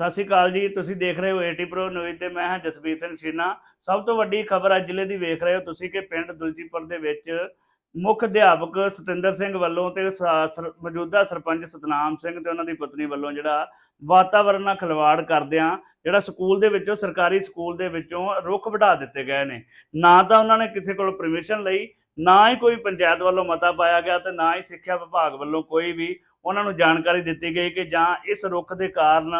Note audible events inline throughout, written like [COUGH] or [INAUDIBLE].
ਸਤਿ ਸ਼੍ਰੀ ਅਕਾਲ ਜੀ, ਤੁਸੀਂ ਦੇਖ ਰਹੇ ਹੋ ਏਟੀ ਪ੍ਰੋ ਨਿਊਜ਼ ਤੇ ਮੈਂ ਹਾਂ ਜਸਬੀਰ ਸਿੰਘ ਸ਼ੀਨਾ। ਸਭ ਤੋਂ ਵੱਡੀ ਖਬਰ ਅੱਜ ਜ਼ਿਲ੍ਹੇ ਦੀ ਵੇਖ ਰਹੇ ਹੋ ਤੁਸੀਂ ਕਿ ਪਿੰਡ ਦੁਲਜੀਪੁਰ ਦੇ ਵਿੱਚ ਮੁੱਖ ਅਧਿਆਪਕ ਸਤਿੰਦਰ ਸਿੰਘ ਵੱਲੋਂ ਤੇ ਸਾ- ਸਰ- ਮੌਜੂਦਾ ਸਰਪੰਚ ਸਤਨਾਮ ਸਿੰਘ ਤੇ ਉਹਨਾਂ ਦੀ ਪਤਨੀ ਵੱਲੋਂ ਜਿਹੜਾ ਵਾਤਾਵਰਣ ਨਾਲ ਖਿਲਵਾੜ ਕਰਦਿਆਂ ਜਿਹੜਾ ਸਕੂਲ ਦੇ ਵਿੱਚੋਂ, ਸਰਕਾਰੀ ਸਕੂਲ ਦੇ ਵਿੱਚੋਂ ਰੁੱਖ ਵਢਾ ਦਿੱਤੇ ਗਏ ਨੇ। ਨਾ ਤਾਂ ਉਹਨਾਂ ਨੇ ਕਿਸੇ ਕੋਲ ਪਰਮਿਸ਼ਨ ਲਈ, ਨਾ ਹੀ ਕੋਈ ਪੰਚਾਇਤ ਵੱਲੋਂ ਮਤਾ ਪਾਇਆ ਗਿਆ ਤੇ ਨਾ ਹੀ ਸਿੱਖਿਆ ਵਿਭਾਗ ਵੱਲੋਂ ਕੋਈ ਵੀ ਉਹਨਾਂ ਨੂੰ ਜਾਣਕਾਰੀ ਦਿੱਤੀ ਗਈ ਕਿ ਜਾਂ ਇਸ ਰੁੱਖ ਦੇ ਕਾਰਨ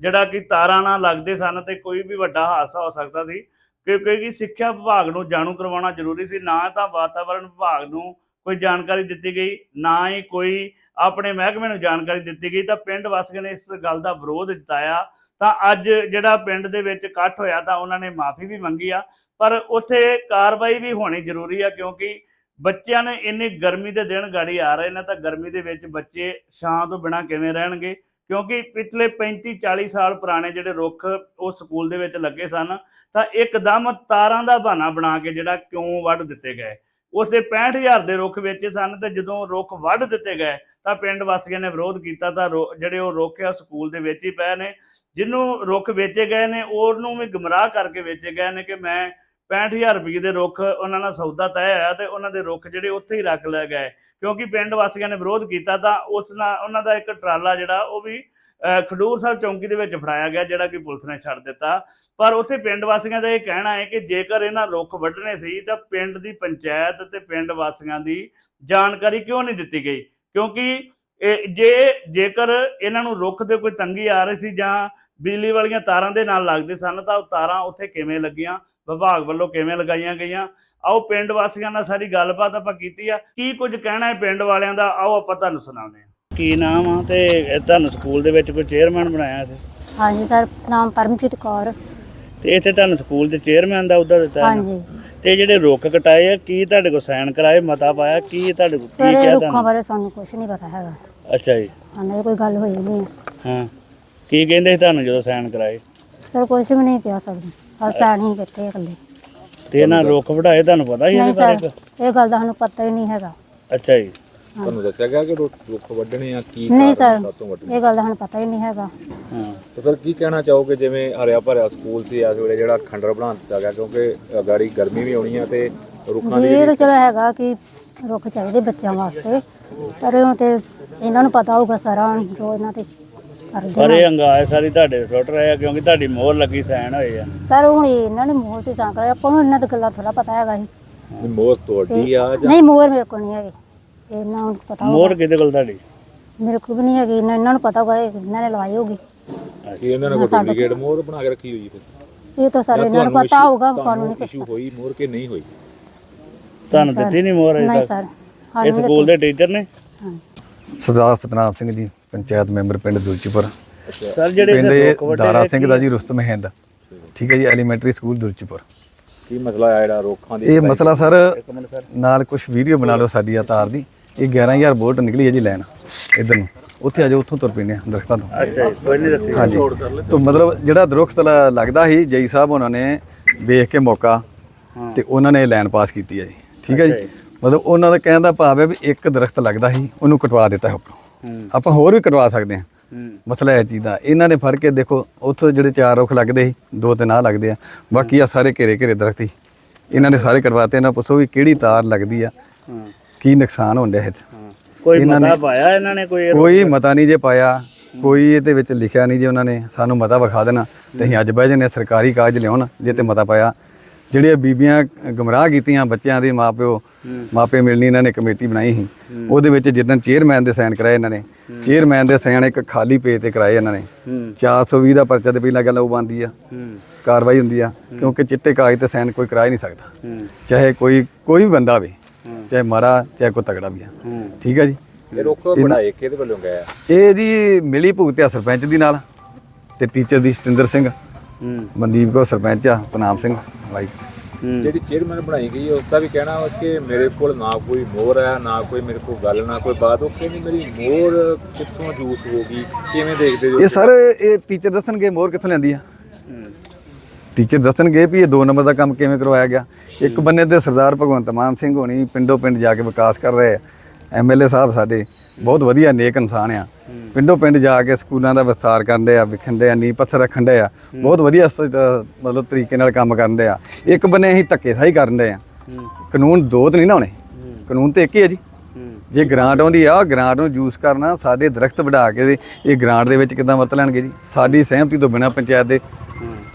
ਜਿਹੜਾ ਕਿ ਤਾਰਾਂ ਨਾਲ ਲੱਗਦੇ ਸਨ ਤੇ ਕੋਈ ਵੀ ਵੱਡਾ ਹਾਦਸਾ ਹੋ ਸਕਦਾ ਸੀ, ਕਿਉਂਕਿ ਸਿੱਖਿਆ ਵਿਭਾਗ ਨੂੰ ਜਾਣੂ ਕਰਵਾਉਣਾ ਜ਼ਰੂਰੀ ਸੀ, ਨਾ ਤਾਂ ਵਾਤਾਵਰਣ ਵਿਭਾਗ ਨੂੰ ਕੋਈ ਜਾਣਕਾਰੀ ਦਿੱਤੀ ਗਈ, ਨਾ ਹੀ ਕੋਈ ਆਪਣੇ ਮਹਿਕਮੇ ਨੂੰ ਜਾਣਕਾਰੀ ਦਿੱਤੀ ਗਈ, ਤਾਂ ਪਿੰਡ ਵਾਸੀਆਂ ਨੇ ਇਸ ਗੱਲ ਦਾ ਵਿਰੋਧ ਜਤਾਇਆ। ਤਾਂ ਅੱਜ ਜਿਹੜਾ ਪਿੰਡ ਦੇ ਵਿੱਚ ਇਕੱਠ ਹੋਇਆ ਤਾਂ ਉਹਨਾਂ ਨੇ ਮਾਫੀ ਵੀ ਮੰਗੀ ਆ, ਪਰ ਉੱਥੇ ਕਾਰਵਾਈ ਵੀ ਹੋਣੀ ਜ਼ਰੂਰੀ ਆ, ਕਿਉਂਕਿ ਬੱਚਿਆਂ ਨੇ ਇੰਨੀ ਗਰਮੀ ਦੇ ਦਿਨ ਗਾੜੀ ਆ ਰਹੇ ਨੇ ਤਾਂ ਗਰਮੀ ਦੇ ਵਿੱਚ ਬੱਚੇ ਛਾਂ ਤੋਂ ਬਿਨਾਂ ਕਿਵੇਂ ਰਹਿਣਗੇ? ਕਿਉਂਕਿ ਪਿਛਲੇ 35 40 ਸਾਲ ਪੁਰਾਣੇ ਜਿਹੜੇ ਰੁੱਖ ਉਹ ਸਕੂਲ ਦੇ ਵਿੱਚ ਲੱਗੇ ਸਨ, ਤਾਂ ਇੱਕਦਮ ਤਾਰਾਂ ਦਾ ਬਹਾਨਾ ਬਣਾ ਕੇ ਜਿਹੜਾ ਕਿਉਂ ਵੱਢ ਦਿੱਤੇ ਗਏ? ਉਸ ਦੇ 65000 ਦੇ ਰੁੱਖ ਵੇਚੇ ਸਨ ਤੇ ਜਦੋਂ ਰੁੱਖ ਵੱਢ ਦਿੱਤੇ ਗਏ, ਤਾਂ ਪਿੰਡ ਵਾਸੀਆਂ ਨੇ ਵਿਰੋਧ ਕੀਤਾ ਤਾਂ ਰੁ- ਜਿਹੜੇ ਉਹ ਰੁੱਖ ਆ ਸਕੂਲ ਦੇ ਵਿੱਚ ਹੀ ਪਏ ਨੇ। ਜਿਹਨੂੰ ਰੁੱਖ ਵੇਚੇ ਗਏ ਨੇ, ਉਹਨੂੰ ਵੀ ਗਮਰਾਹ ਕਰਕੇ ਵੇਚੇ ਗਏ ਨੇ ਕਿ ਮੈਂ 65000 ਰੁਪਏ ਦੇ ਰੁੱਖ ਉਹਨਾਂ ਨਾਲ ਸੌਦਾ ਤੈਅ ਹੋਇਆ ਤੇ ਉਹਨਾਂ ਦੇ ਰੁੱਖ ਜਿਹੜੇ ਉੱਥੇ ਹੀ ਰੱਖ ਲਏ ਗਏ। ਕਿਉਂਕਿ ਪਿੰਡ ਵਾਸੀਆਂ ਨੇ ਵਿਰੋਧ ਕੀਤਾ ਤਾਂ ਉਸ ਨਾਲ ਉਹਨਾਂ ਦਾ ਇੱਕ ਟਰਾਲਾ ਜਿਹੜਾ ਉਹ ਵੀ ਅਹ, ਖਡੂਰ ਸਾਹਿਬ ਚੌਂਕੀ ਦੇ ਵਿੱਚ ਫੜਾਇਆ ਗਿਆ ਜਿਹੜਾ ਕਿ ਪੁਲਿਸ ਨੇ ਛੱਡ ਦਿੱਤਾ। ਪਰ ਉੱਥੇ ਪਿੰਡ ਵਾਸੀਆਂ ਦਾ ਇਹ ਕਹਿਣਾ ਹੈ ਕਿ ਜੇਕਰ ਇਹਨਾਂ ਰੁੱਖ ਵੱਢਣੇ ਸੀ ਤਾਂ ਪਿੰਡ ਦੀ ਪੰਚਾਇਤ ਤੇ ਪਿੰਡ ਵਾਸੀਆਂ ਦੀ ਜਾਣਕਾਰੀ ਕਿਉਂ ਨਹੀਂ ਦਿੱਤੀ ਗਈ? ਕਿਉਂਕਿ ਇਹ ਜੇ ਜੇਕਰ ਇਹਨਾਂ ਨੂੰ ਰੁੱਖ ਦੇ ਕੋਈ ਤੰਗੀ ਆ ਰਹੀ ਸੀ ਜਾਂ ਬਿਜਲੀ ਵਾਲੀਆਂ ਤਾਰਾਂ ਦੇ ਨਾਲ ਲੱਗਦੇ ਸਨ ਤਾਂ ਉਹ ਤਾਰਾਂ ਉੱਥੇ ਕਿਵੇਂ ਲੱਗੀਆਂ? ਵਿਭਾਗ ਵੱਲੋਂ ਕਿਵੇਂ ਲਗਾਈਆਂ ਗਈਆਂ? ਆਓ ਪਿੰਡ ਵਾਸੀਆਂ ਨਾਲ ਸਾਰੀ ਗੱਲਬਾਤ ਆਪਾਂ ਕੀਤੀ ਆ। ਕੀ ਕੁਝ ਕਹਿਣਾ ਹੈ ਪਿੰਡ ਵਾਲਿਆਂ ਦਾ? ਆਓ ਆਪਾਂ ਤੁਹਾਨੂੰ ਸੁਣਾਉਂਦੇ ਹਾਂ। ਕੀ ਨਾਮ ਆ ਤੇ ਇਹ ਤੁਹਾਨੂੰ ਸਕੂਲ ਦੇ ਵਿੱਚ ਕੋਈ ਚੇਅਰਮੈਨ ਬਣਾਇਆ ਸੀ? ਹਾਂਜੀ ਸਰ। ਨਾਮ ਪਰਮਜੀਤ ਕੌਰ। ਤੇ ਇੱਥੇ ਤੁਹਾਨੂੰ ਸਕੂਲ ਦੇ ਚੇਅਰਮੈਨ ਦਾ ਅਹੁਦਾ ਦਿੱਤਾ ਹੈ? ਹਾਂਜੀ। ਤੇ ਜਿਹੜੇ ਰੁੱਖ ਕਟਾਏ ਆ ਕੀ ਤੁਹਾਡੇ ਕੋਲ ਸਾਈਨ ਕਰਾਏ ਮਤਾ ਪਾਇਆ? ਕੀ ਤੁਹਾਡੇ ਕੋਲ ਸਰ ਕੀ ਇਹ ਕਿਹਾ ਰੁੱਖਾਂ ਬਾਰੇ ਸਾਨੂੰ ਕੁਝ ਨਹੀਂ ਪਤਾ ਹੈਗਾ। ਅੱਛਾ ਜੀ। ਸਾਨੂੰ ਇਹ ਕੋਈ ਗੱਲ ਹੋਈ ਨਹੀਂ ਹਾਂ। ਕੀ ਕਹਿੰਦੇ ਸੀ ਤੁਹਾਨੂੰ ਜਦੋਂ ਸਾਈਨ ਕਰਾਏ? ਸਰ ਕੁਝ ਵੀ ਨਹੀਂ ਕਿਹਾ ਸਕਦੇ ਹਰ ਸਾਲ ਹੀ ਕਿੱਥੇ ਇਕੱਲੇ। ਤੇ ਇਹਨਾਂ ਰੁੱਖ ਵਢਾਏ ਤੁਹਾਨੂੰ ਪਤਾ ਹੀ ਨਹੀਂ ਇਹਦੇ ਸਰ ਬਾਰੇ ਇਹ ਗੱਲ ਦਾ ਸਾਨੂੰ ਪਤਾ ਹੀ ਨਹੀਂ ਹੈਗਾ। ਅੱਛਾ ਜੀ। ਤੁਹਾਨੂੰ ਦੱਸਿਆ ਗਿਆ ਕਿ ਰੁੱਖ ਰੁੱਖ ਵੱਢਣੇ ਆ ਕੀ ਨਹੀਂ ਕਾਰਨ ਸਰ ਸਭ ਤੋਂ ਵੱਡੇ ਇਹ ਗੱਲ ਦਾ ਸਾਨੂੰ ਪਤਾ ਹੀ ਨਹੀਂ ਹੈਗਾ। ਹਾਂ। ਤੇ ਫਿਰ ਕੀ ਕਹਿਣਾ ਚਾਹੋਗੇ ਜਿਵੇਂ ਹਰਿਆ ਭਰਿਆ ਸਕੂਲ ਸੀ ਇਸ ਵੇਲੇ ਜਿਹੜਾ ਖੰਡਰ ਬਣਾ ਦਿੱਤਾ ਗਿਆ ਕਿਉਂਕਿ ਗਾੜੀ ਗਰਮੀ ਵੀ ਆਉਣੀ ਆ ਤੇ ਰੁੱਖਾਂ ਜੀ ਦੀ ਇਹ ਤਾਂ ਚਲੋ ਹੈਗਾ ਕਿ ਰੁੱਖ ਚਾਹੀਦੇ ਬੱਚਿਆਂ ਵਾਸਤੇ ਪਰ ਹੁਣ ਤੇ ਇਹਨਾਂ ਨੂੰ ਪਤਾ ਹੋਊਗਾ ਸਾਰਾ ਹੁਣ ਜੋ ਇਹਨਾਂ ਤੇ ਪਰ ਇਹ ਅੰਗਾਏ ਸਾਰੀ ਤੁਹਾਡੇ ਸੁੱਟ ਰਹੇ ਆ ਕਿਉਂਕਿ ਤੁਹਾਡੀ ਮੋਹਰ ਲੱਗੀ ਸਾਈਨ ਹੋਏ ਆ। ਸਰ ਹੁਣ ਇਹਨਾਂ ਨੇ ਮੋਹਰ ਤੇ ਕਰਿਆ ਆਪਾਂ ਨੂੰ ਇਹਨਾਂ ਦੀ ਗੱਲਾਂ ਥੋੜਾ ਪਤਾ ਹੈਗਾ ਸੀ। ਵੀ ਮੋਹ ਤੁਹਾਡੀ ਆ ਜਾਂ ਨਹੀਂ ਮੋਹਰ ਮੇਰੇ ਕੋਲ ਨਹੀਂ ਹੈਗੀ। ਇਹਨਾਂ ਨੂੰ ਪਤਾ ਹੋਊਗਾ। ਮੋਹਰ ਕਿਹਦੇ ਕੋਲ ਤੁਹਾਡੀ? ਮੇਰੇ ਕੋਲ ਵੀ ਨਹੀਂ ਹੈਗੀ ਇਹਨਾਂ ਇਹਨਾਂ ਨੂੰ ਪਤਾ ਹੋਗਾ ਇਹ ਇਹਨਾਂ ਨੇ ਲਵਾਈ ਹੋਗੀ ਕੀ ਇਹਨਾਂ ਨੇ ਕੋਈ ਡੁਪਲੀਕੇਟ ਮੋਹਰ ਬਣਾ ਕੇ ਰੱਖੀ ਹੋਈ ਫਿਰ। ਇਹ ਤਾਂ ਸਾਰੇ ਇਹਨਾਂ ਨੂੰ ਪਤਾ ਹੋਊਗਾ ਕਾਨੂੰਨੀ ਕੁਛ ਇਸ਼ੂ ਹੋਈ ਮੋਹਰ ਕੇ ਨਹੀਂ ਹੋਈ? ਤੁਹਾਨੂੰ ਦਿੱਤੀ ਨਹੀਂ ਮੋਹਰ ਅਜੇ ਨਹੀਂ ਤੱਕ? ਸਰ ਇਹ ਸਾਨੂੰ ਸਕੂਲ ਦੇ ਟੀਚਰ ਨੇ? ਹਾਂ। ਸਰਦਾਰ ਸਤਨਾਮ ਸਿੰਘ ਜੀ। ਪੰਚਾਇਤ ਮੈਂਬਰ ਪਿੰਡ ਦੁਲਚੀਪੁਰ। ਸਰ ਜਿਹੜੇ ਪਿੰਡ ਰੁੱਖ ਦਾਰਾ ਸਿੰਘ ਦਾ ਜੀ ਰੁਸਤਮ ਹਿੰਦ। ਠੀਕ ਹੈ ਜੀ ਐਲੀਮੈਂਟਰੀ ਸਕੂਲ ਦੁਲਚੀਪੁਰ। ਕੀ ਮਸਲਾ ਆ ਜਿਹੜਾ ਰੁੱਖਾਂ ਦੀ ਇਹ ਮਸਲਾ ਸਰ ਨਾਲ ਕੁਝ ਵੀਡੀਓ ਬਣਾ ਲਓ ਸਾਡੀ ਆ ਤਾਰ ਦੀ। ਇਹ 11000 ਵੋਲਟ ਨਿਕਲੀ ਹੈ ਜੀ ਲਾਈਨ ਇਧਰ ਨੂੰ। ਉੱਥੇ ਆ ਜਾਓ ਉੱਥੋਂ ਤੁਰ ਆ ਦਰਖਤਾਂ ਤੋਂ। ਅੱਛਾ ਜੀ ਕੋਈ ਨਹੀਂ ਦੱਸੀ। ਹਾਂਜੀ। ਤੋਂ ਮਤਲਬ ਜਿਹੜਾ ਦਰਖਤ ਲੱਗਦਾ ਸੀ ਜਈ ਸਾਹਿਬ ਉਹਨਾਂ ਨੇ ਵੇਖ ਕੇ ਮੌਕਾ। ਤੇ ਉਹਨਾਂ ਨੇ ਲਾਈਨ ਪਾਸ ਕੀਤੀ ਹੈ ਜੀ। ਠੀਕ ਹੈ ਜੀ। ਮਤਲਬ ਉਹਨਾਂ ਦਾ ਕਹਿਣ ਦਾ ਭਾਵ ਹੈ ਵੀ ਇੱਕ ਦਰਖਤ ਲੱਗਦਾ ਸੀ ਉਹਨੂੰ ਕਟਵਾ ਦਿੱਤਾ ਹੈ ਉੱਪਰੋਂ। ਆਪਾਂ ਹੋਰ ਵੀ ਕਟਵਾ ਸਕਦੇ ਹਾਂ। ਹੂੰ। ਮਸਲਾ ਇਹ ਚੀਜ਼ ਦਾ। ਇਹਨਾਂ ਨੇ ਫੜ ਕੇ ਦੇਖੋ ਉੱਥੋਂ ਜਿਹੜੇ ਚਾਰ ਰੁੱਖ ਲੱਗਦੇ ਸੀ ਦੋ ਤੇ ਨਾ ਲੱਗਦੇ ਆ। ਬਾਕੀ ਆ ਸਾਰੇ ਘੇਰੇ ਘੇਰੇ ਦਰਖਤ ਸੀ। ਇਹਨਾਂ ਨੇ ਸਾਰੇ ਕਟਵਾਤੇ ਇਹਨਾਂ ਪੁੱਛੋ ਵੀ ਕਿਹੜੀ ਤਾਰ ਲੱਗਦੀ ਆ। ਹਾਂ। ਕੀ ਨੁਕਸਾਨ 'ਚ ਹਾਂ। ਕੋਈ ਮਤਾ ਪਾਇਆ ਇਹਨਾਂ ਨੇ ਕੋਈ? ਕੋਈ ਮਤਾ ਨਹੀਂ ਜੇ ਪਾਇਆ। ਕੋਈ ਇਹਦੇ ਵਿੱਚ ਲਿਖਿਆ ਨਹੀਂ ਜੇ ਉਹਨਾਂ ਨੇ। ਸਾਨੂੰ ਮਤਾ ਵਿਖਾ ਦੇਣਾ। ਤੇ ਅਸੀਂ ਅੱਜ ਬਹਿ ਜਨੇ ਸਰਕਾਰੀ ਕਾਗਜ਼ ਲਿਆਉਣ ਜੇ ਤੇ ਮਤਾ ਪਾਇਆ। ਜਿਹੜੀਆਂ ਬੀਬੀਆਂ ਗਮਰਾਹ ਕੀਤੀਆਂ ਬੱਚਿਆਂ ਦੇ ਮਾਪਿਓ ਮਾਪੇ ਮਿਲਣੀ ਇਹਨਾਂ ਨੇ ਕਮੇਟੀ ਬਣਾਈ ਸੀ। ਉਹਦੇ ਵਿੱਚ ਜਿੱਦਣ ਚੇਅਰਮੈਨ ਦੇ ਸਾਈਨ ਕਰਾਏ ਇਹਨਾਂ ਨੇ ਚੇਅਰਮੈਨ ਦੇ ਸਾਈਨ ਇੱਕ ਖਾਲੀ ਪੇਜ ਤੇ ਕਰਾਏ ਇਹਨਾਂ ਨੇ। ਹੂੰ 420 ਦਾ ਪਰਚਾ ਤੇ ਪਹਿਲਾਂ ਗੱਲ ਉਹ ਬੰਦੀ ਆ ਕਾਰਵਾਈ ਹੁੰਦੀ ਆ ਕਿਉਂਕਿ ਚਿੱਟੇ ਕਾਗਜ਼ ਤੇ ਸਾਈਨ ਕੋਈ ਕਰਾ ਹੀ ਨਹੀਂ ਸਕਦਾ। ਚਾਹੇ ਕੋਈ ਕੋਈ ਵੀ ਬੰਦਾ ਹੋਵੇ ਚਾਹੇ ਮਾੜਾ ਚਾਹੇ ਕੋਈ ਤਗੜਾ ਵੀ ਆ। ਠੀਕ ਹੈ ਜੀ? ਇਹ ਰੁੱਖ ਬਣਾਏ ਕਿਹਦੇ ਵੱਲੋਂ ਗਏ ਆ? ਇਹ ਜੀ ਮਿਲੀ ਭੁਗਤਿਆ ਸਰਪੰਚ ਦੀ ਨਾਲ ਤੇ ਟੀਚਰ ਦੀ ਸਤਿੰਦਰ ਸਿੰਘ ਮਨਦੀਪ ਕੋ ਸਰਪੰਚ ਆ ਸਤਨਾਮ ਸਿੰਘ ਵਾਈ ਜਿਹੜੀ ਚੇਅਰਮੈਨ ਬਣਾਈ ਗਈ ਹੈ, ਉਸ ਦਾ ਵੀ ਕਹਿਣਾ ਵਾ ਕਿ ਮੇਰੇ ਕੋਲ ਨਾ ਕੋਈ ਮੋਹਰ ਹੈ ਨਾ ਕੋਈ ਮੇਰੇ ਕੋਲ ਗੱਲ ਨਾ ਕੋਈ ਬਾਤ। ਉਹ ਕਹਿੰਦੀ ਮੇਰੀ ਮੋਹਰ ਕਿੱਥੋਂ ਜੂਸ ਹੋਗੀ ਕਿਵੇਂ ਦੇਖਦੇ ਜੋ ਇਹ ਸਰ ਇਹ ਟੀਚਰ ਦੱਸਣਗੇ ਮੋਹਰ ਕਿੱਥੋਂ ਲੈਂਦੀ ਆ? ਹੂੰ ਟੀਚਰ ਦੱਸਣਗੇ ਵੀ ਇਹ ਦੋ ਨੰਬਰ ਦਾ ਕੰਮ ਕਿਵੇਂ ਕਰਵਾਇਆ ਗਿਆ। ਇੱਕ ਬੰਨੇ ਤੇ ਸਰਦਾਰ ਭਗਵੰਤ ਮਾਨ ਸਿੰਘ ਹੋਣੀ ਪਿੰਡੋਂ ਪਿੰਡ ਜਾ ਕੇ ਵਿਕਾਸ ਕਰ ਰਹੇ ਆ। ਐਮਐਲਏ ਸਾਹਿਬ ਸਾਡੇ ਬਹੁਤ ਵਧੀਆ ਨੇਕ ਇਨਸਾਨ ਆ। ਪਿੰਡੋਂ ਪਿੰਡ ਜਾ ਕੇ ਸਕੂਲਾਂ ਦਾ ਵਿਸਤਾਰ ਕਰਨ ਦੇ ਆ ਵਿਖਣ ਦੇ ਆ ਨੀ ਪੱਥਰ ਰੱਖਣ ਦੇ ਆ ਬਹੁਤ ਵਧੀਆ ਸ- ਮਤਲਬ ਤਰੀਕੇ ਨਾਲ ਕੰਮ ਕਰਨ ਦੇ ਆ। ਇੱਕ ਬੰਨੇ ਅਸੀਂ ਧੱਕੇ ਸਾਈ ਕਰਨ ਦੇ ਆ ਕਾਨੂੰਨ ਦੋ ਤਾਂ ਨਹੀਂ ਨਾ ਹੋਣੇ। ਕਾਨੂੰਨ ਤੇ ਇੱਕ ਹੀ ਹੈ ਜੀ। ਜੇ ਗ੍ਰਾਂਟ ਆਉਂਦੀ ਆ ਗ੍ਰਾਂਟ ਨੂੰ ਯੂਜ਼ ਕਰਨਾ ਸਾਡੇ ਦਰਖਤ ਵਢਾ ਕੇ ਤੇ ਇਹ ਗ੍ਰਾਂਟ ਦੇ ਵਿੱਚ ਕਿੱਦਾਂ ਵਰਤ ਲੈਣਗੇ ਜੀ? ਸਾਡੀ ਸਹਿਮਤੀ ਤੋਂ ਬਿਨਾ ਪੰਚਾਇਤ ਦੇ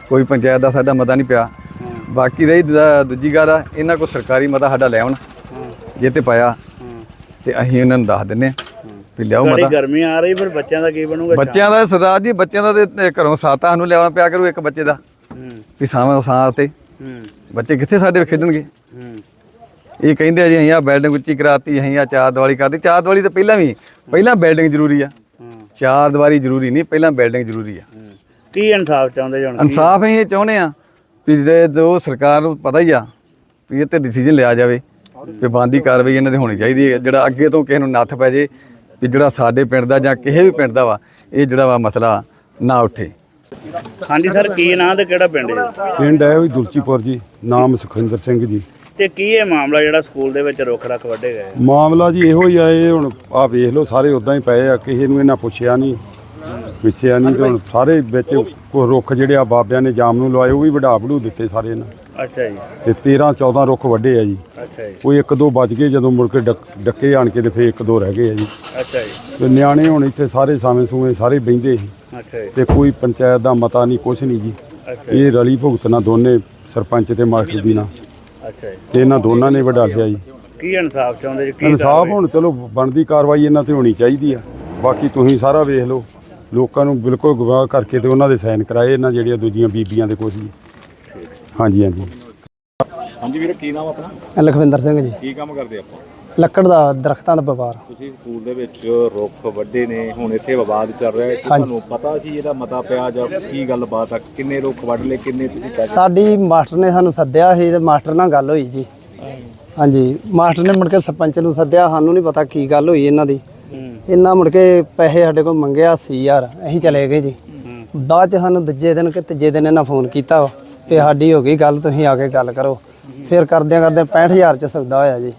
ਕੋਈ ਪੰਚਾਇਤ ਦਾ ਸਾਡਾ ਮਤਾ ਨਹੀਂ ਪਿਆ। ਬਾਕੀ ਰਹੀ ਦੂਜੀ ਗੱਲ ਆ ਇਹਨਾਂ ਕੋਲ ਸਰਕਾਰੀ ਮਤਾ ਸਾਡਾ ਲੈ ਆਉਣ। ਜੇ ਤੇ ਪਾਇਆ ਤੇ ਅਸੀਂ ਉਹਨਾਂ ਨੂੰ ਦੱਸ ਦਿੰਨੇ ਆ। ਵੀ ਲਿਆਓ ਮਤਾ। ਗਰਮੀ ਆ ਰਹੀ ਫਿਰ ਬੱਚਿਆਂ ਦਾ ਕੀ ਬਣੂਗਾ? ਬੱਚਿਆਂ ਦਾ ਸਰਦਾਰ ਜੀ ਬੱਚਿਆਂ ਦਾ ਤੇ ਘਰੋਂ ਸਾਤਾ ਸਾਨੂੰ ਲਿਆਉਣਾ ਪਿਆ ਕਰੂ ਇੱਕ ਬੱਚੇ ਦਾ। ਹੂੰ। ਵੀ ਸਾਵਾਂ ਸਾਹ ਤੇ। ਹੂੰ। ਬੱਚੇ ਕਿੱਥੇ ਸਾਡੇ ਖੇਡਣਗੇ? ਹੂੰ। ਇਹ ਕਹਿੰਦੇ ਆ ਜੀ ਅਸੀਂ ਆ ਬਿਲਡਿੰਗ ਉੱਚੀ ਕਰਾਤੀ ਅਸੀਂ ਆ ਚਾਰ ਦੀਵਾਰੀ ਕਰਤੀ। ਚਾਰ ਦੀਵਾਰੀ ਤਾਂ ਪਹਿਲਾਂ ਵੀ ਪਹਿਲਾਂ ਬਿਲਡਿੰਗ ਜ਼ਰੂਰੀ ਆ। ਹੂੰ। ਚਾਰ ਦੀਵਾਰੀ ਜ਼ਰੂਰੀ ਨਹੀਂ ਪਹਿਲਾਂ ਬਿਲਡਿੰਗ ਜ਼ਰੂਰੀ ਆ। ਕੀ ਇਨਸਾਫ ਚਾਹੁੰਦੇ ਜਣ ਇਨਸਾਫ ਇਹ ਚਾਹੁੰਦੇ ਆ ਵੀ ਜਿਹੜੇ ਜੋ ਸਰਕਾਰ ਨੂੰ ਪਤਾ ਹੀ ਆ ਵੀ ਇਹ ਤੇ ਡਿਸੀਜਨ ਲਿਆ ਜਾਵੇ ਵੀ ਬੰਦੀ ਕਾਰਵਾਈ ਇਹਨਾਂ ਦੀ ਹੋਣੀ ਚਾਹੀਦੀ ਹੈ। ਜਿਹੜਾ ਅੱਗੇ ਤੋਂ ਕਿਸੇ ਨੂੰ ਨੱਥ ਪੈ ਜੇ ਵੀ ਜਿਹੜਾ ਸਾਡੇ ਪਿੰਡ ਦਾ ਜਾਂ ਕਿਸੇ ਵੀ ਪਿੰਡ ਦਾ ਵਾ ਇਹ ਜਿਹੜਾ ਵਾ ਮਸਲਾ ਨਾ ਉੱਠੇ। ਹਾਂਜੀ ਸਰ ਕੀ ਨਾਂ ਤੇ ਕਿਹੜਾ ਪਿੰਡ ਜੀ ਪਿੰਡ ਹੈ ਵੀ ਦੁਲਚੀਪੁਰ ਜੀ ਨਾਮ ਸੁਖਿੰਦਰ ਸਿੰਘ ਜੀ। ਤੇ ਕੀ ਇਹ ਮਾਮਲਾ ਜਿਹੜਾ ਸਕੂਲ ਦੇ ਵਿੱਚ ਰੁੱਖ ਰੱਖ ਵੱਡੇ ਗਏ? ਮਾਮਲਾ ਜੀ ਇਹੋ ਹੀ ਆ ਇਹ ਹੁਣ ਆ ਵੇਖ ਲਓ ਸਾਰੇ ਉਦਾਂ ਹੀ ਪਏ ਆ ਕਿਸੇ ਨੂੰ ਇਹਨਾਂ ਪੁੱਛਿਆ ਨਹੀਂ ਪੁੱਛਿਆ ਨਹੀਂ ਤੇ ਹੁਣ ਸਾਰੇ ਵਿੱਚ ਕੋ ਰੁੱਖ ਜਿਹੜੇ ਆ ਬਾਬਿਆਂ ਨੇ ਜਾਮ ਨੂੰ ਲਵਾਏ ਉਹ ਵੀ ਵਢਾ ਵਢੂ ਦਿੱਤੇ ਸਾਰੇ ਇਹਨਾਂ। ਅੱਛਾ ਜੀ। ਤੇ 13 14 ਰੁੱਖ ਵੱਡੇ ਆ ਜੀ। ਅੱਛਾ ਜੀ। ਕੋਈ ਇੱਕ ਦੋ ਬਚ ਗਏ ਜਦੋਂ ਮੁੜ ਕੇ ਡੱਕ- ਡੱਕੇ ਆਣ ਕੇ ਤੇ ਫੇਰ ਇੱਕ ਦੋ ਰਹਿ ਗਏ ਆ ਜੀ। ਅੱਛਾ ਜੀ। ਤੇ ਨਿਆਣੇ ਹੁਣ ਇੱਥੇ ਸਾਰੇ ਸਾਵੇਂ ਸੂਵੇਂ ਸਾਰੇ ਬਹਿੰਦੇ ਸੀ। ਅੱਛਾ ਜੀ। ਤੇ ਕੋਈ ਪੰਚਾਇਤ ਦਾ ਮਤਾ ਨਹੀਂ ਕੁਛ ਨਹੀਂ ਜੀ। ਅੱਛਾ ਇਹ ਰਲੀ ਭੁਗਤਣਾ ਦੋਨੇ ਸਰਪੰਚ ਤੇ ਮਾਸਟਰ ਦੀ ਨਾਲ। ਅੱਛਾ ਜੀ। ਤੇ ਇਹਨਾਂ ਦੋਨਾਂ ਨੇ ਵਢਾ ਲਿਆ ਜੀ। ਕੀ ਇਨਸਾਫ ਚਾਹੁੰਦੇ ਜੀ? ਕੀ ਇਨਸਾਫ ਹੁਣ ਚਲੋ ਬਣਦੀ ਕਾਰਵਾਈ ਇਹਨਾਂ ਤੇ ਹੋਣੀ ਚਾਹੀਦੀ ਆ। ਬਾਕੀ ਤੁਸੀਂ ਸਾਰਾ ਵੇਖ ਲਓ। ਲੋਕਾਂ ਨੂੰ ਬਿਲਕੁਲ ਗਵਾਹ ਕਰਕੇ ਤੇ ਉਹਨਾਂ ਦੇ ਸਾਈਨ ਕਰਾਏ ਇਹਨਾਂ ਜਿਹੜੀਆਂ ਦੂਜੀਆਂ ਬੀਬੀਆਂ ਦੇ ਕੁਛ ਜੀ ਹਾਂਜੀ ਹਾਂਜੀ। ਹਾਂਜੀ ਵੀਰ ਕੀ ਨਾਮ ਆਪਣਾ? ਲਖਵਿੰਦਰ ਸਿੰਘ ਜੀ। ਕੀ ਕੰਮ ਕਰਦੇ ਆਪਾਂ? ਲੱਕੜ ਦਾ ਦਰਖਤਾਂ ਦਾ ਵਪਾਰ। ਤੁਸੀਂ ਸਕੂਲ ਦੇ ਵਿੱਚ ਰੁੱਖ ਵੱਡੇ ਨੇ ਹੁਣ ਇੱਥੇ ਵਿਵਾਦ ਚੱਲ ਰਿਹਾ ਹੈ। ਕਿ ਤੁਹਾਨੂੰ ਪਤਾ ਸੀ ਇਹਦਾ ਮਤਾ ਪਿਆ ਜਾਂ ਕੀ ਗੱਲਬਾਤ ਆ? ਕਿੰਨੇ ਰੁੱਖ ਵੱਢ ਲਏ ਕਿੰਨੇ ਤੁਸੀਂ ਪੈਸੇ ਸਾਡੀ ਮਾਸਟਰ ਨੇ ਸਾਨੂੰ ਸੱਦਿਆ ਸੀ ਤੇ ਮਾਸਟਰ ਨਾਲ ਗੱਲ ਹੋਈ ਜੀ। ਹਾਂਜੀ ਮਾਸਟਰ ਨੇ ਮੁੜ ਕੇ ਸਰਪੰਚ ਨੂੰ ਸੱਦਿਆ ਸਾਨੂੰ ਨਹੀਂ ਪਤਾ ਕੀ ਗੱਲ ਹੋਈ ਇਹਨਾਂ ਦੀ। ਇਹਨਾਂ ਮੁੜ ਕੇ ਪੈਸੇ ਸਾਡੇ ਕੋਲ ਮੰਗਿਆ 80000 ਅਸੀਂ ਚਲੇ ਗਏ ਜੀ। ਬਾਅਦ ਚ ਸਾਨੂੰ ਦੂਜੇ ਦਿਨ ਕਿ ਤੀਜੇ ਦਿਨ ਇਹਨਾਂ ਫੋਨ ਕੀਤਾ ਵਾ। ਵੀ ਸਾਡੀ ਹੋ ਗਈ ਗੱਲ ਤੁਸੀਂ ਆ ਕੇ ਗੱਲ ਕਰੋ। ਫਿਰ ਕਰਦਿਆਂ ਕਰਦਿਆਂ 65000 ਚ ਸੌਦਾ ਹੋਇਆ ਜੀ।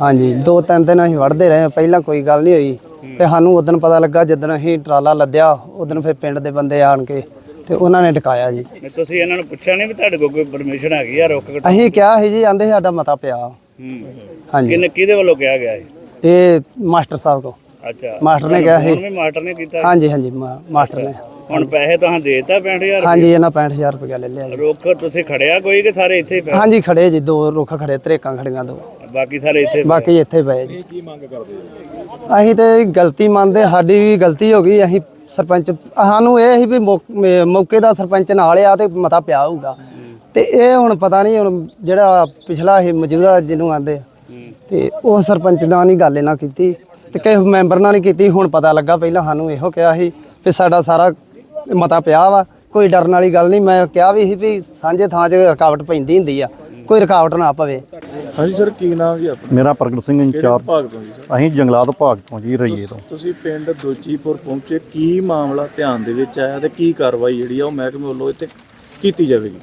ਹਾਂਜੀ ਦੋ ਤਿੰਨ ਦਿਨ ਅਸੀਂ ਵੜਦੇ ਰਹੇ ਪਹਿਲਾਂ ਕੋਈ ਗੱਲ ਨਹੀਂ ਹੋਈ। ਤੇ ਸਾਨੂੰ ਉਦੋਂ ਪਤਾ ਲੱਗਾ ਜਦੋਂ ਅਸੀਂ ਟਰਾਲਾ ਲੱਦਿਆ ਉਦੋਂ ਫਿਰ ਪਿੰਡ ਦੇ ਬੰਦੇ ਆਣ ਕੇ ਤੇ ਉਹਨਾਂ ਨੇ ਟਿਕਾਇਆ ਜੀ। ਤੁਸੀਂ ਇਹਨਾਂ ਨੂੰ ਪੁੱਛਿਆ ਨਹੀਂ ਵੀ ਤੁਹਾਡੇ ਕੋਲ ਕੋਈ ਪਰਮਿਸ਼ਨ ਹੈਗੀ ਆ ਰੁੱਖ ਕਟ ਅਸੀਂ ਕਿਹਾ ਸੀ ਜੀ ਆਂਦੇ ਸਾਡਾ ਮਤਾ ਪਿਆ। ਹਾਂਜੀ। ਕਿੰਨੇ ਕਿਹਦੇ ਵੱਲੋਂ ਕਿਹਾ ਗਿਆ ਹੈ ਇਹ ਮਾਸਟਰ ਸਾਹਿਬ ਕੋ ਅੱਛਾ। ਮਾਸਟਰ ਨੇ ਕਿਹਾ ਸੀ। ਮਾਸਟਰ ਨੇ ਕੀਤਾ? ਹਾਂਜੀ ਹਾਂਜੀ ਮਾਸਟਰ ਨੇ। ਹੁਣ ਪੈਸੇ ਤਾਂ ਦੇਤਾ 65000 ਹਾਂਜੀ ਇਹਨਾਂ 65000 ਰੁਪਏ ਲੈ ਲਿਆ ਜੀ। ਰੁੱਖ ਤੁਸੀਂ ਖੜਿਆ ਕੋਈ ਕਿ ਸਾਰੇ ਇੱਥੇ ਹੀ ਪਏ? ਹਾਂਜੀ ਖੜੇ ਜੀ ਦੋ ਰੁੱਖ ਖੜੇ ਤਰੇਕਾਂ ਖੜੀਆਂ ਦੋ। ਬਾਕੀ ਸਾਰੇ ਇੱਥੇ ਪਏ? ਬਾਕੀ ਇੱਥੇ ਪਏ ਜੀ। ਕੀ ਮੰਗ ਕਰਦੇ ਹੋ? ਅਸੀਂ ਤੇ ਗਲਤੀ ਮੰਨਦੇ ਸਾਡੀ ਵੀ ਗਲਤੀ ਹੋ ਗਈ ਅਸੀਂ ਸਰਪੰਚ ਸਾਨੂੰ ਇਹ ਸੀ ਵੀ ਮੇ- ਮੌਕੇ ਦਾ ਸਰਪੰਚ ਨਾਲ ਆ ਤੇ ਮਤਾ ਪਿਆ ਹੋਊਗਾ। ਤੇ ਇਹ ਹੁਣ ਪਤਾ ਨਹੀਂ ਹੁਣ ਜਿਹੜਾ ਪਿਛਲਾ ਇਹ ਮੌਜੂਦਾ ਜਿਹਨੂੰ ਆਂਦੇ ਤੇ ਉਹ ਸਰਪੰਚ ਨਾਲ ਨਹੀਂ ਗੱਲ ਇਹਨਾਂ ਕੀਤੀ ਤੇ ਕਿਸੇ ਮੈਂਬਰ ਨਾਲ ਨਹੀਂ ਕੀਤੀ ਹੁਣ ਪਤਾ ਲੱਗਾ ਪਹਿਲਾਂ ਸਾਨੂੰ ਇਹੋ ਕਿਹਾ ਸੀ ਵੀ ਸਾਡਾ ਸਾਰਾ ਮਤਾ ਪਿਆ ਵਾ। ਕੋਈ ਡਰਨ ਵਾਲੀ ਗੱਲ ਨਹੀਂ। ਮੈਂ ਕਿਹਾ ਵੀ ਸੀ ਵੀ ਸਾਂਝੇ ਥਾਂ 'ਚ ਰੁਕਾਵਟ ਪੈਂਦੀ ਹੁੰਦੀ ਆ। ਕੋਈ ਰੁਕਾਵਟ ਨਾ ਪਵੇ। ਹਾਂਜੀ ਸਰ ਕੀ ਨਾਮ ਜੀ ਆਪਣਾ? ਮੇਰਾ ਪ੍ਰਗਟ ਸਿੰਘ ਇੰਚਾਰਜ। ਭਾਗ ਤੋਂ ਜੀ ਸਰ? ਅਸੀਂ ਜੰਗਲਾਤ ਵਿਭਾਗ ਤੋਂ ਜੀ ਰਈਏ ਤੋਂ। ਤੁਸੀਂ ਪਿੰਡ ਦੋਜੀਪੁਰ ਪਹੁੰਚੇ। ਕੀ ਮਾਮਲਾ ਧਿਆਨ ਦੇ ਵਿੱਚ ਆਇਆ ਤੇ ਕੀ ਕਾਰਵਾਈ ਜਿਹੜੀ ਆ ਉਹ ਮਹਿਕਮੇ ਵੱਲੋਂ ਇੱਥੇ ਕੀਤੀ ਜਾਵੇਗੀ?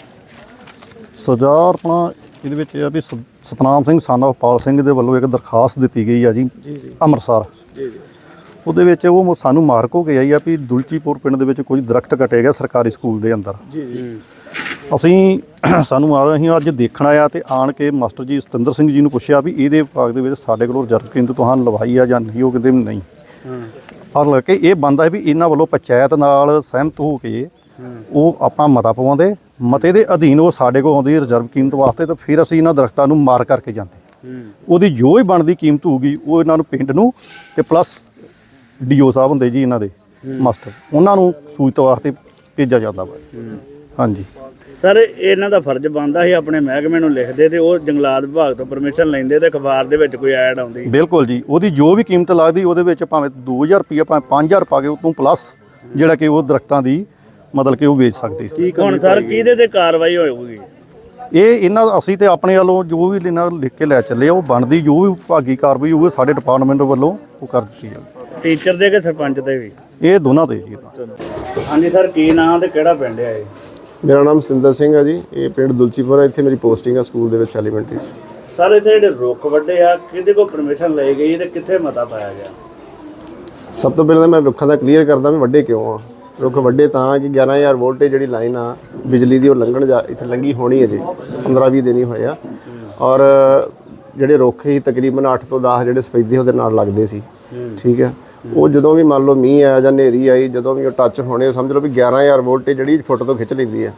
ਸਜ਼ਾ ਆਪਣਾ ਇਹਦੇ ਵਿੱਚ ਇਹ ਆ ਵੀ ਸ- ਸਤਨਾਮ ਸਿੰਘ ਸਾਨਾ ਪਾਲ ਸਿੰਘ ਦੇ ਵੱਲੋਂ ਇੱਕ ਦਰਖਾਸਤ ਦਿੱਤੀ ਗਈ ਆ ਜੀ। ਜੀ ਜੀ। ਅੰਮ੍ਰਿਤਸਰ। ਜੀ ਜੀ। ਉਹਦੇ ਵਿੱਚ ਉਹ ਸਾਨੂੰ ਮਾਰਕ ਹੋ ਕੇ ਆਈ ਆ ਵੀ ਦੁਲਚੀਪੁਰ ਪਿੰਡ ਦੇ ਵਿੱਚ ਕੋਈ ਦਰਖਤ ਕੱਟੇ ਗਿਆ ਸਰਕਾਰੀ ਸਕੂਲ ਦੇ ਅੰਦਰ। ਜੀ ਜੀ। ਅਸੀਂ [CLEARS THROAT] ਸਾਨੂੰ ਆ ਅਸੀਂ ਅੱਜ ਦੇਖਣ ਆਇਆ ਤੇ ਆਣ ਕੇ ਮਾਸਟਰ ਜੀ ਸਤਿੰਦਰ ਸਿੰਘ ਜੀ ਨੂੰ ਪੁੱਛਿਆ ਵੀ ਇਹਦੇ ਵਿਭਾਗ ਦੇ ਵਿੱਚ ਸਾਡੇ ਕੋਲ ਰਿਜ਼ਰਵ ਕੇਂਦਰ ਤੁਹਾਨੂੰ ਲਵਾਈ ਆ ਜਾਂ ਨਹੀਂ ਉਹ ਕਹਿੰਦੇ ਨਹੀਂ। ਔਰ ਲੱਗ ਕੇ ਇਹ ਬੰਦਾ ਹੈ ਵੀ ਇਹਨਾਂ ਵੱਲੋਂ ਪੰਚਾਇਤ ਨਾਲ ਸਹਿਮਤ ਹੋ ਕੇ ਉਹ ਆਪਣਾ ਮਤਾ ਪਵਾਉਂਦੇ ਮਤੇ ਦੇ ਅਧੀਨ ਉਹ ਸਾਡੇ ਕੋਲ ਆਉਂਦੀ ਰਿਜ਼ਰਵ ਕੀਮਤ ਵਾਸਤੇ ਤਾਂ ਫਿਰ ਅਸੀਂ ਇਹਨਾਂ ਦਰਖਤਾਂ ਨੂੰ ਮਾਰ ਕਰਕੇ ਜਾਂਦੇ। ਉਹਦੀ ਜੋ ਹੀ ਬਣਦੀ ਕੀਮਤ ਹੋਊਗੀ ਉਹ ਇਹਨਾਂ ਨੂੰ ਪਿੰਡ ਨੂੰ ਤੇ ਪਲੱਸ ਡੀਓ ਸਾਹਿਬ ਹੁੰਦੇ ਜੀ ਇਹਨਾਂ ਦੇ ਮਾਸਟਰ। ਉਹਨਾਂ ਨੂੰ ਸੂਚਿਤ ਵਾਸਤੇ ਭੇਜਿਆ ਜਾਂਦਾ ਵਾ। ਹਾਂਜੀ। ਸਰ ਇਹਨਾਂ ਦਾ ਫਰਜ਼ ਬਣਦਾ ਸੀ ਆਪਣੇ ਮਹਿਕਮੇ ਨੂੰ ਲਿਖਦੇ ਤੇ ਉਹ ਜੰਗਲਾਤ ਵਿਭਾਗ ਤੋਂ ਪਰਮਿਸ਼ਨ ਲੈਂਦੇ ਤੇ ਅਖਬਾਰ ਦੇ ਵਿੱਚ ਕੋਈ ਐਡ ਆਉਂਦੀ। ਬਿਲਕੁਲ ਜੀ। ਉਹਦੀ ਜੋ ਵੀ ਕੀਮਤ ਲੱਗਦੀ ਉਹਦੇ ਵਿੱਚ ਭਾਵੇਂ 2000 ਰੁਪਏ ਭਾਵੇਂ 5000 ਪਾ ਕੇ ਉਹ ਤੋਂ ਪਲੱਸ ਜਿਹੜਾ ਕਿ ਉਹ ਦਰਖਤਾਂ ਦੀ ਮਤਲਬ ਕਿ ਉਹ ਵੇਚ ਸਕਦੇ ਸੀ। ਹੁਣ ਸਰ ਕਿਹਦੇ ਤੇ ਕਾਰਵਾਈ ਹੋਊਗੀ? ਇਹ ਇਹਨਾਂ ਅਸੀਂ ਤੇ ਆਪਣੇ ਵੱਲੋਂ ਜੋ ਵੀ ਇਹਨਾਂ ਲਿਖ ਕੇ ਲੈ ਚੱਲੇ ਉਹ ਬਣਦੀ ਜੋ ਵੀ ਵਿਭਾਗੀ ਕਾਰਵਾਈ ਹੋਊਗੀ ਸਾਡੇ ਡਿਪਾਰਟਮੈਂਟ ਵੱਲੋਂ ਉਹ ਕਰ ਦਿੱਤੀ ਜਾਵੇ ਟੀਚਰ ਦੇ ਕਿ ਸਰਪੰਚ ਦੇ ਵੀ? ਇਹ ਦੋਨਾਂ ਤੇ ਜੀ ਇਹ ਤਾਂ। ਹਾਂਜੀ ਸਰ ਕੀ ਨਾਮ ਤੇ ਕਿਹੜਾ ਪਿੰਡ ਹੈ ਇਹ? ਮੇਰਾ ਨਾਮ ਸਤਿੰਦਰ ਸਿੰਘ ਹੈ ਜੀ। ਇਹ ਪਿੰਡ ਦੁਲਚੀਪੁਰ ਹੈ ਇੱਥੇ ਮੇਰੀ ਪੋਸਟਿੰਗ ਹੈ ਸਕੂਲ ਦੇ ਵਿੱਚ ਐਲੀਮੈਂਟਰੀ 'ਚ। ਸਰ ਇੱਥੇ ਜਿਹੜੇ ਰੁੱਖ ਵੱਡੇ ਆ ਕਿਹਦੇ ਕੋਲ ਪਰਮਿਸ਼ਨ ਲਈ ਗਈ ਤੇ ਕਿੱਥੇ ਮਤਾ ਪਾਇਆ ਗਿਆ? ਸਭ ਤੋਂ ਪਹਿਲਾਂ ਤਾਂ ਮੈਂ ਰੁੱਖਾਂ ਦਾ ਕਲੀਅਰ ਕਰਦਾ ਵੀ ਵੱਡੇ ਕਿਉਂ ਆ। ਰੁੱਖ ਵੱਡੇ ਤਾਂ ਕਿ 11000 ਵੋਲਟੇਜ ਜਿਹੜੀ ਲਾਈਨ ਆ ਬਿਜਲੀ ਦੀ ਉਹ ਲੰਘਣ ਜਾ ਇੱਥੇ ਲੰਗੀ ਹੋਣੀ ਹੈ ਜੀ। 15 20 ਦਿਨ ਹੀ ਹੋਏ ਆ। ਔਰ ਜਿਹੜੇ ਰੁੱਖ ਸੀ ਤਕਰੀਬਨ 8 ਤੋਂ 10 ਜਿਹੜੇ ਸਫੈਦੇ ਉਹਦੇ ਨਾਲ ਲੱਗਦੇ ਸੀ। ਠੀਕ ਹੈ। ਉਹ ਜਦੋਂ ਵੀ ਮੰਨ ਲਓ ਮੀਂਹ ਆਇਆ ਜਾਂ ਹਨੇਰੀ ਆਈ, ਜਦੋਂ ਵੀ ਉਹ ਟੱਚ ਹੋਣੇ, ਸਮਝ ਲਓ ਵੀ 11000 ਵੋਲਟ ਜਿਹੜੀ ਫੁੱਟ ਤੋਂ ਖਿੱਚ ਲੈਂਦੀ ਹੈ।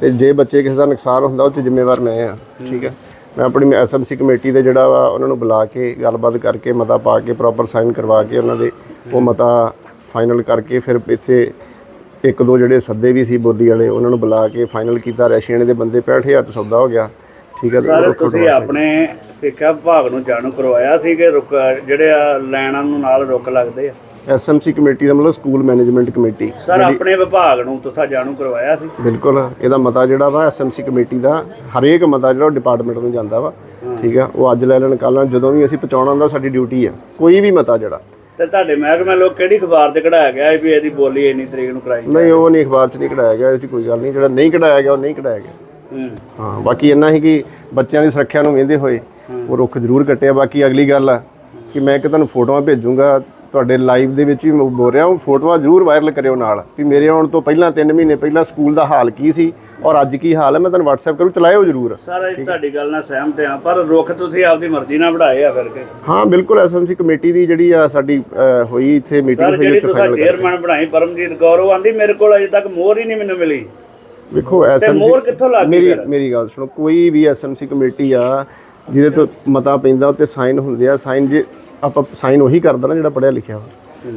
ਤੇ ਜੇ ਬੱਚੇ ਕਿਸੇ ਦਾ ਨੁਕਸਾਨ ਹੁੰਦਾ, ਉਹ 'ਚ ਜ਼ਿੰਮੇਵਾਰ ਮੈਂ ਆ ਠੀਕ ਹੈ। ਮੈਂ ਆਪਣੀ ਐਸਐਮਸੀ ਕਮੇਟੀ ਦੇ ਜਿਹੜਾ ਵਾ, ਉਹਨਾਂ ਨੂੰ ਬੁਲਾ ਕੇ ਗੱਲਬਾਤ ਕਰਕੇ, ਮਤਾ ਪਾ ਕੇ ਪ੍ਰੋਪਰ ਸਾਈਨ ਕਰਵਾ ਕੇ ਉਹਨਾਂ ਦੇ ਉਹ ਮਤਾ ਫਾਈਨਲ ਕਰਕੇ ਫਿਰ ਪਿੱਛੇ ਇੱਕ ਦੋ ਜਿਹੜੇ ਸੱਦੇ ਵੀ ਸੀ ਬੋਲੀ ਵਾਲੇ, ਉਹਨਾਂ ਨੂੰ ਬੁਲਾ ਕੇ ਫਾਈਨਲ ਕੀਤਾ। ਰੈਸ਼ੀਅਨ ਦੇ ਬੰਦੇ 65000 ਤੋਂ ਸੌਦਾ ਹੋ ਗਿਆ। ਠੀਕ ਹੈ ਸਰ ਤੁਸੀਂ ਆਪਣੇ ਸਿੱਖਿਆ ਵਿਭਾਗ ਨੂੰ ਜਾਣੂ ਕਰਵਾਇਆ ਸੀ ਕਿ ਰੁੱਖ ਜਿਹੜੇ ਆ ਲਾਈਨਾਂ ਨੂੰ ਨਾਲ ਰੁੱਖ ਲੱਗਦੇ ਆ? ਐਸਐਮਸੀ ਕਮੇਟੀ ਦਾ ਮਤਲਬ ਸਕੂਲ ਮੈਨੇਜਮੈਂਟ ਕਮੇਟੀ। ਸਰ ਆਪਣੇ ਵਿਭਾਗ ਨੂੰ ਤੁਸੀਂ ਜਾਣੂ ਕਰਵਾਇਆ ਸੀ? ਬਿਲਕੁਲ ਇਹਦਾ ਮਤਾ ਜਿਹੜਾ ਵਾ ਐਸਐਮਸੀ ਕਮੇਟੀ ਦਾ ਹਰੇਕ ਮਤਾ ਜਿਹੜਾ ਡਿਪਾਰਟਮੈਂਟ ਨੂੰ ਜਾਂਦਾ ਵਾ। ਠੀਕ ਆ ਉਹ ਅੱਜ ਲੈ ਲੈਣ ਲੈਣ ਜਦੋਂ ਵੀ ਅਸੀਂ ਪਹੁੰਚਾਉਣਾ ਹੁੰਦਾ ਸਾਡੀ ਡਿਊਟੀ ਆ। ਕੋਈ ਵੀ ਮਤਾ ਜਿਹੜਾ। ਤੇ ਤੁਹਾਡੇ ਮਹਿਕਮੇ ਲੋਕ ਕਿਹੜੀ ਅਖਬਾਰ ਤੇ ਕਢਾਇਆ ਗਿਆ ਵੀ ਇਹਦੀ ਬੋਲੀ ਇੰਨੀ ਤਰੀਕ ਨੂੰ ਕਰਾਈ ਨਹੀਂ ਉਹ ਨਹੀਂ ਅਖਬਾਰ 'ਚ ਨਹੀਂ ਕਢਾਇਆ ਗਿਆ ਇਹ 'ਚ ਕੋਈ ਗੱਲ ਨਹੀਂ ਜਿਹੜਾ ਨਹੀਂ ਕਢਾਇਆ ਗਿਆ ਉਹ ਨਹੀਂ ਕਢਾਇਆ ਗਿਆ। ਹੂੰ ਹਾਂ ਬਾਕੀ ਇੰਨਾ ਹੀ ਕਿ ਬੱਚਿਆਂ ਦੀ ਸੁਰੱਖਿਆ ਨੂੰ ਵੇਂਦੇ ਹੋਏ ਉਹ ਰੁੱਖ ਜ਼ਰੂਰ ਕੱਟਿਆ। ਬਾਕੀ ਅਗਲੀ ਗੱਲ ਆ ਕਿ ਮੈਂ ਕਿ ਤੁਹਾਨੂੰ ਫੋਟੋਆਂ ਭੇਜੂੰਗਾ ਤੁਹਾਡੇ ਲਾਈਵ ਦੇ ਵਿੱਚ ਵੀ ਬੋਲ ਰਿਹਾ ਉਹ ਫੋਟੋਆਂ ਜ਼ਰੂਰ ਵਾਇਰਲ ਕਰਿਓ ਨਾਲ ਵੀ ਮੇਰੇ ਆਉਣ ਤੋਂ ਪਹਿਲਾਂ 3 ਮਹੀਨੇ ਪਹਿਲਾਂ ਸਕੂਲ ਦਾ ਹਾਲ ਕੀ ਸੀ ਔਰ ਅੱਜ ਕੀ ਹਾਲ ਹੈ ਮੈਂ ਤੁਹਾਨੂੰ WhatsApp ਕਰੂ ਚਲਾਇਓ ਜ਼ਰੂਰ। ਸਰ ਤੁਹਾਡੀ ਗੱਲ ਨਾਲ ਸਹਿਮਤ ਹਾਂ ਪਰ ਰੁੱਖ ਤੁਸੀਂ ਆਪਦੀ ਮਰਜ਼ੀ ਨਾਲ ਵਧਾਏ ਆ ਫਿਰ ਕੇ। ਹਾਂ ਬਿਲਕੁਲ ਐਸਐਮਸੀ ਕਮੇਟੀ ਦੀ ਜਿਹੜੀ ਆ ਸਾਡੀ ਹੋਈ ਇੱਥੇ ਮੀਟਿੰਗ ਹੋਈ ਤੁਸੀਂ ਫਾਈਨਲ ਚੇਅਰਮੈਨ ਬਣਾਈ ਪਰਮਜੀਤ ਉਹ ਆਂਦੀ ਮੇਰੇ ਕੋਲ ਅਜੇ ਤੱਕ ਮੋਹਰ ਹੀ ਨਹੀਂ ਮੈਨੂੰ ਮਿਲੀ। ਵੇਖੋ ਮੋਹਰ ਕਿੱਥੋਂ ਲੱਗ ਗਈ ਮੇਰੀ ਫਿਰ? ਮੇਰੀ ਗੱਲ ਸੁਣੋ ਕੋਈ ਵੀ ਐਸਐਮਸੀ ਕਮੇਟੀ ਆ ਜਿਹਦੇ ਤੋਂ ਮਤਾ ਪੈਂਦਾ ਉੱਤੇ ਸਾਈਨ ਹੁੰਦੇ ਆ। ਸਾਈਨ ਜੇ ਆਪਾਂ ਸਾਈਨ ਉਹੀ ਕਰਦਾ ਨਾ ਜਿਹੜਾ ਪੜਿਆ ਲਿਖਿਆ ਵਾ।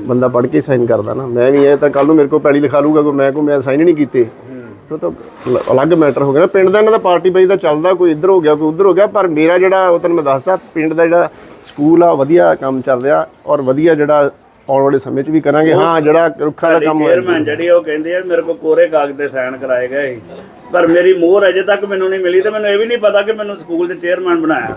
ਬੰਦਾ ਪੜ੍ਹ ਕੇ ਸਾਈਨ ਕਰਦਾ ਨਾ। ਮੈਂ ਵੀ ਇਹ ਤਾਂ ਕੱਲ ਨੂੰ ਮੇਰੇ ਕੋਲ ਪੈਲੀ ਲਿਖਾ ਲੂਗਾ ਕੋਈ ਮੈਂ ਕੋ ਮੈਂ ਸਾਈਨ ਹੀ ਨਹੀਂ ਕੀਤੇ। ਉਹ ਤਾਂ ਅਲ- ਅਲੱਗ ਮੈਟਰ ਹੋ ਗਿਆ ਨਾ। ਪਿੰਡ ਦਾ ਇਹਨਾਂ ਦਾ ਪਾਰਟੀ ਬਾਈ ਦਾ ਚੱਲਦਾ ਕੋਈ ਇੱਧਰ ਹੋ ਗਿਆ ਕੋਈ ਉੱਧਰ ਹੋ ਗਿਆ ਪਰ ਮੇਰਾ ਜਿਹੜਾ ਉਹ ਤੁਹਾਨੂੰ ਮੈਂ ਦੱਸਦਾ ਪਿੰਡ ਦਾ ਜਿਹੜਾ ਸਕੂਲ ਆ ਵਧੀਆ ਕੰਮ ਚੱਲ ਰਿਹਾ ਔਰ ਵਧੀਆ ਜਿਹੜਾ ਆਉਣ ਵਾਲੇ ਸਮੇਂ 'ਚ ਵੀ ਕਰਾਂਗੇ। ਹਾਂ ਜਿਹੜਾ ਰੁੱਖਾਂ ਦਾ ਕੰਮ ਹੋਇਆ ਚੇਅਰਮੈਨ ਜਿਹੜੀ ਉਹ ਕਹਿੰਦੇ ਆ ਮੇਰੇ ਕੋਲ ਕੋਰੇ ਕਾਗਜ਼ ਤੇ ਸਾਈਨ ਕਰਾਏ ਗਏ ਸੀ। ਪਰ ਮੇਰੀ ਮੋਹਰ ਅਜੇ ਤੱਕ ਮੈਨੂੰ ਨਹੀਂ ਮਿਲੀ ਤੇ ਮੈਨੂੰ ਇਹ ਵੀ ਨਹੀਂ ਪਤਾ ਕਿ ਮੈਨੂੰ ਸਕੂਲ ਦੇ ਚੇਅਰਮੈਨ ਬਣਾਇਆ।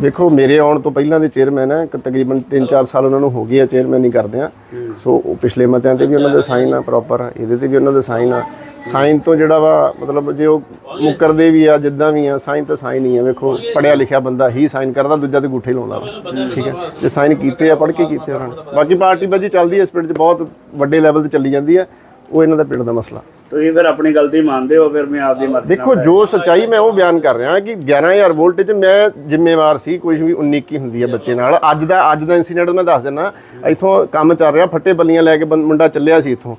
ਦੇਖੋ- ਮੇਰੇ ਆਉਣ ਤੋਂ ਪਹਿਲਾਂ ਦੇ ਚੇਅਰਮੈਨ ਹੈ ਤਕਰੀਬਨ 3-4 ਸਾਲ ਉਹਨਾਂ ਨੂੰ ਹੋ ਗਏ ਆ ਚੇਅਰਮੈਨ ਹੀ ਕਰਦੇ ਆ। ਸੋ ਉਹ ਪਿਛਲੇ ਮਤਿਆਂ ਤੇ ਵੀ ਉਹਨਾਂ ਦੇ ਸਾਈਨ ਆ ਪ੍ਰੋਪਰ ਇਹਦੇ ਤੇ ਵੀ ਉਹਨਾਂ ਦੇ ਸਾਈਨ ਆ। ਸਾਈਨ ਤੋਂ ਜਿਹੜਾ ਵਾ ਮਤਲਬ ਜੇ ਉਹ ਮੁਕਰਦੇ ਵੀ ਆ ਜਿੱਦਾਂ ਵੀ ਆ ਸਾਈਨ ਤਾਂ ਸਾਈਨ ਹੀ ਆ ਵੇਖੋ ਪੜਿਆ ਲਿਖਿਆ ਬੰਦਾ ਹੀ ਸਾਈਨ ਕਰਦਾ ਦੂਜਾ ਤੇ ਗੁੱਠੇ ਲਾਉਂਦਾ ਵਾ ਠੀਕ ਹੈ? ਜੇ ਸਾਈਨ ਕੀਤੇ ਆ ਪੜ੍ਹ ਕੇ ਕੀਤੇ ਉਹਨਾਂ ਨੇ। ਬਾਕੀ ਪਾਰਟੀ ਬਾਜੀ ਚੱਲਦੀ ਹੈ ਇਸ ਪਿੰਡ 'ਚ ਬਹੁਤ ਵੱਡੇ ਲੈਵਲ ਤੇ ਚੱਲੀ ਜਾਂਦੀ ਹੈ ਉਹ ਇਹਨਾਂ ਦਾ ਪਿੰਡ ਦਾ ਮਸਲਾ। ਤੁਸੀਂ ਫਿਰ ਆਪਣੀ ਗਲਤੀ ਮੰਨਦੇ ਹੋ ਫਿਰ ਮੈਂ ਆਪਦੀ ਮਰਜ਼ੀ ਨਾਲ ਦੇਖੋ ਜੋ ਸਚਾਈ ਮੈਂ ਉਹ ਬਿਆਨ ਕਰ ਰਿਹਾ ਕਿ 11000 ਵੋਲਟ 'ਚ ਮੈਂ ਜ਼ਿੰਮੇਵਾਰ ਸੀ ਕੁਝ ਵੀ 19 ਕੀ ਹੁੰਦੀ ਹੈ ਬੱਚੇ ਨਾਲ। ਅੱਜ ਦਾ ਅੱਜ ਦਾ ਇਨਸੀਡੈਂਟ ਮੈਂ ਦੱਸ ਦਿੰਦਾ ਇਥੋਂ ਕੰਮ ਚੱਲ ਰਿਹਾ ਫੱਟੇ ਬੱਲੀਆਂ ਲੈ ਕੇ ਬੰ- ਮੁੰਡਾ ਚੱਲਿਆ ਸੀ ਇਥੋਂ।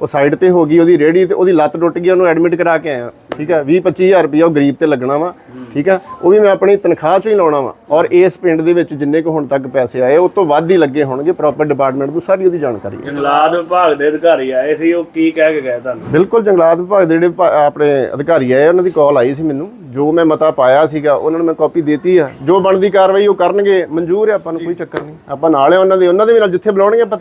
ਉਹ ਸਾਈਡ ਤੇ ਹੋ ਗਈ ਉਹਦੀ ਰੇੜੀ ਤੇ ਉਹਦੀ ਲੱਤ ਟੁੱਟ ਗਈ ਉਹਨੂੰ ਐਡਮਿਟ ਕਰਾ ਕੇ ਆਇਆ ਠੀਕ ਹੈ? 20 25000 ਰੁਪਇਆ ਉਹ ਗਰੀਬ ਤੇ ਲੱਗਣਾ ਵਾ। ਠੀਕ ਹੈ? ਉਹ ਵੀ ਮੈਂ ਆਪਣੀ ਤਨਖਾਹ ਚੋਂ ਹੀ ਲਾਉਣਾ ਵਾ। ਔਰ ਇਸ ਪਿੰਡ ਦੇ ਵਿੱਚ ਜਿੰਨੇ ਕੁ ਹੁਣ ਤੱਕ ਪੈਸੇ ਆਏ ਉਹ ਤੋਂ ਵੱਧ ਹੀ ਲੱਗੇ ਹੋਣਗੇ। ਪ੍ਰੋਪਰ ਡਿਪਾਰਟਮੈਂਟ ਨੂੰ ਸਾਰੀ ਉਹਦੀ ਜਾਣਕਾਰੀ ਹੈ। ਜੰਗਲਾਤ ਵਿਭਾਗ ਦੇ ਅਧਿਕਾਰੀ ਆਏ ਸੀ ਉਹ ਕੀ ਕਹਿ ਕੇ ਗਏ ਤੁਹਾਨੂੰ? ਬਿਲਕੁਲ ਜੰਗਲਾਤ ਵਿਭਾਗ ਦੇ ਜਿਹੜੇ ਆਪਣੇ ਅਧਿਕਾਰੀ ਆਏ ਉਹਨਾਂ ਦੀ ਕਾਲ ਆਈ ਸੀ ਮੈਨੂੰ। ਜੋ ਮੈਂ ਮਤਾ ਪਾਇਆ ਸੀਗਾ ਉਹਨਾਂ ਨੂੰ ਮੈਂ ਕਾਪੀ ਦੇਤੀ ਆ। ਜੋ ਬਣਦੀ ਕਾਰਵਾਈ ਉਹ ਕਰਨਗੇ। ਮਨਜ਼ੂਰ ਹੈ ਆਪਾਂ ਨੂੰ ਕੋਈ ਚੱਕਰ ਨਹੀਂ। ਆਪਾਂ ਨਾਲ ਹੈ ਉਹਨਾਂ ਦੇ ਉਹਨਾਂ ਦੇ ਵੀ ਨਾਲ ਜਿੱਥੇ ਬੁਲਾਉਣਗੇ ਆਪਾਂ